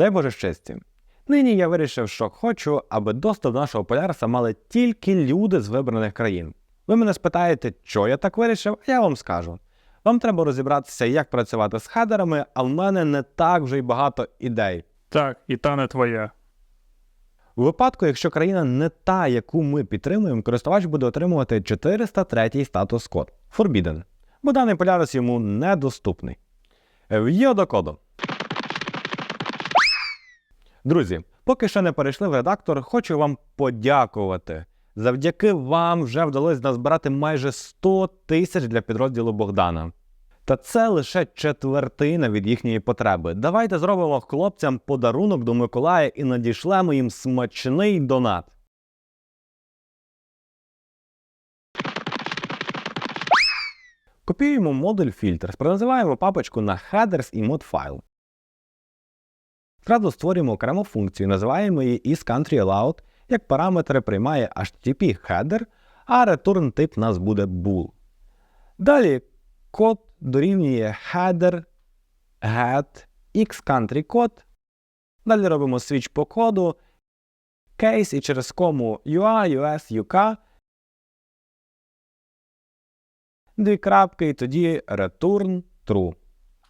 Дай Боже щастя. Нині я вирішив, що хочу, аби доступ до нашого полярса мали тільки люди з вибраних країн. Ви мене спитаєте, що я так вирішив, а я вам скажу. Вам треба розібратися, як працювати з хедерами, а в мене не так вже й багато ідей. Так, і та не твоя. У випадку, якщо країна не та, яку ми підтримуємо, користувач буде отримувати 403 статус код Forbidden, бо даний полярис йому недоступний. В'є до коду. Друзі, поки ще не перейшли в редактор, хочу вам подякувати. Завдяки вам вже вдалося назбирати майже 100 тисяч для підрозділу Богдана. Та це лише четвертина від їхньої потреби. Давайте зробимо хлопцям подарунок до Миколая і надішлемо їм смачний донат. Копіюємо модуль Filters, проназиваємо папочку на headers і modfile. Зразу створюємо окрему функцію, називаємо її isCountryAllowed, як параметри приймає HTTP header, а return тип нас буде bool. Далі код дорівнює header get xCountry код. Далі робимо свіч по коду, кейс і через кому UA, US, UK. Дві крапки, і тоді return true.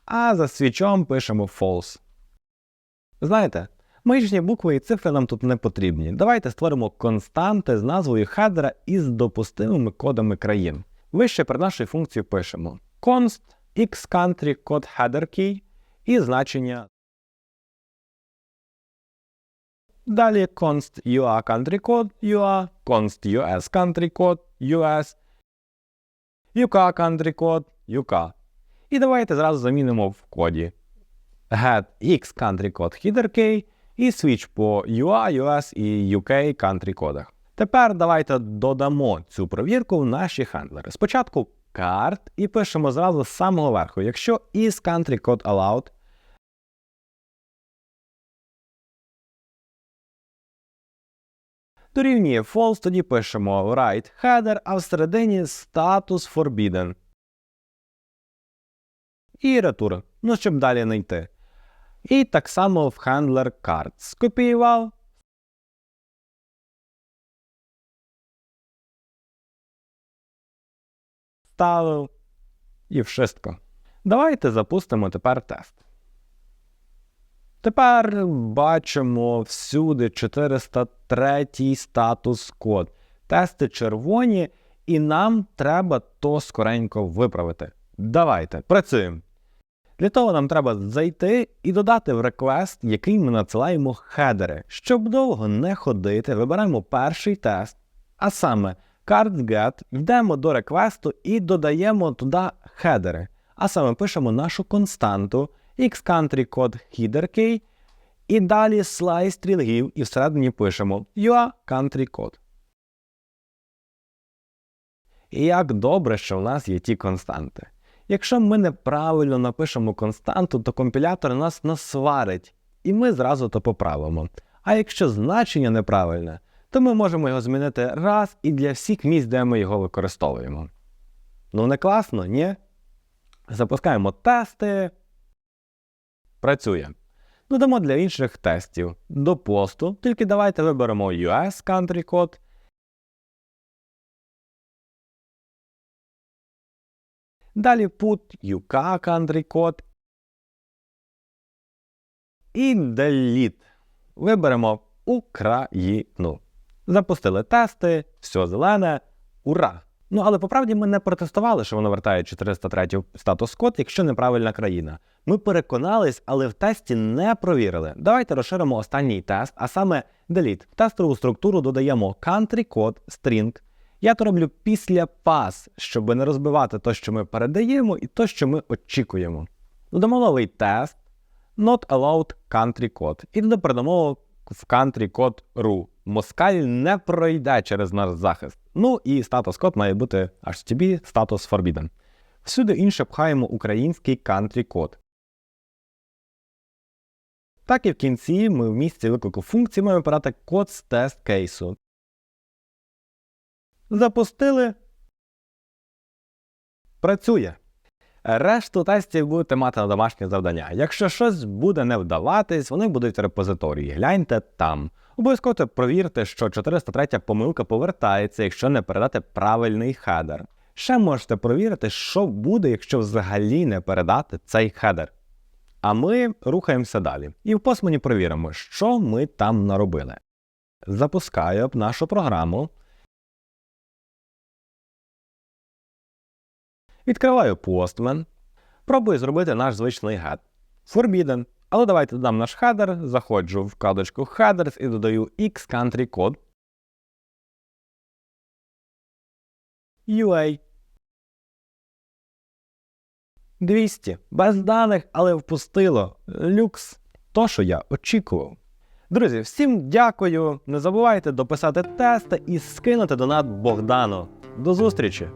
А за свічом пишемо false. Знаєте, магічні букви і цифри нам тут не потрібні. Давайте створимо константи з назвою хедера із допустимими кодами країн. Вище перед нашою функцією пишемо const xCountry код header key і значення. Далі const UA country код UA, const US country код US, UK country код UK. І давайте зразу замінимо в коді get X country код header key і switch по UA, US і UK country кодах. Тепер давайте додамо цю провірку в наші хендлери. Спочатку card і пишемо зразу з самого верху. Якщо is country code allowed, дорівнює false, тоді пишемо write header, а всередині status forbidden. І return. Ну, щоб далі не йти. І так само в handler card. Скопіював. Ставив. І вшистко. Давайте запустимо тепер тест. Тепер бачимо всюди 403 статус код. Тести червоні, і нам треба то скоренько виправити. Давайте, працюємо. Для того нам треба зайти і додати в реквест, який ми надсилаємо хедери. Щоб довго не ходити, вибираємо перший тест, а саме cardget, йдемо до реквесту і додаємо туди хедери. А саме пишемо нашу константу xCountry код header key, і далі слайд стрілгів, і всередині пишемо UA код. І як добре, що в нас є ті константи. Якщо ми неправильно напишемо константу, то компілятор нас насварить, і ми зразу то поправимо. А якщо значення неправильне, то ми можемо його змінити раз і для всіх місць, де ми його використовуємо. Ну не класно, ні? Запускаємо тести. Працює. Додамо для інших тестів до посту, тільки давайте виберемо US country код. Далі put UK country код. І delete. Виберемо Україну. Запустили тести, все зелене. Ура! Ну але по правді ми не протестували, що воно вертає 403 статус код, якщо неправильна країна. Ми переконались, але в тесті не провірили. Давайте розширимо останній тест, а саме delete. В тестову структуру додаємо country код string. Я то роблю після pass, щоб не розбивати то, що ми передаємо, і то, що ми очікуємо. Додамо новий тест not allowed country code. І туди передамо в country код ru. Москаль не пройде через наш захист. Ну і статус код має бути HTTP статус forbidden. Всюди інше пхаємо український country код. Так і в кінці ми в місці виклику функції маємо подати код з тест кейсу. Запустили. Працює. Решту тестів будете мати на домашнє завдання. Якщо щось буде не вдаватись, вони будуть в репозиторії. Гляньте там. Обов'язково провірте, що 403 помилка повертається, якщо не передати правильний хедер. Ще можете провірити, що буде, якщо взагалі не передати цей хедер. А ми рухаємося далі. І в посмені провіримо, що ми там наробили. Запускаю нашу програму. Відкриваю Postman. Пробую зробити наш звичний гет. Forbidden. Але давайте додам наш хедер, заходжу в вкладочку Headers і додаю X country code. UA. 200. Без даних, але впустило. Люкс. То, що я очікував. Друзі, всім дякую. Не забувайте дописати тести і скинути донат Богдану. До зустрічі!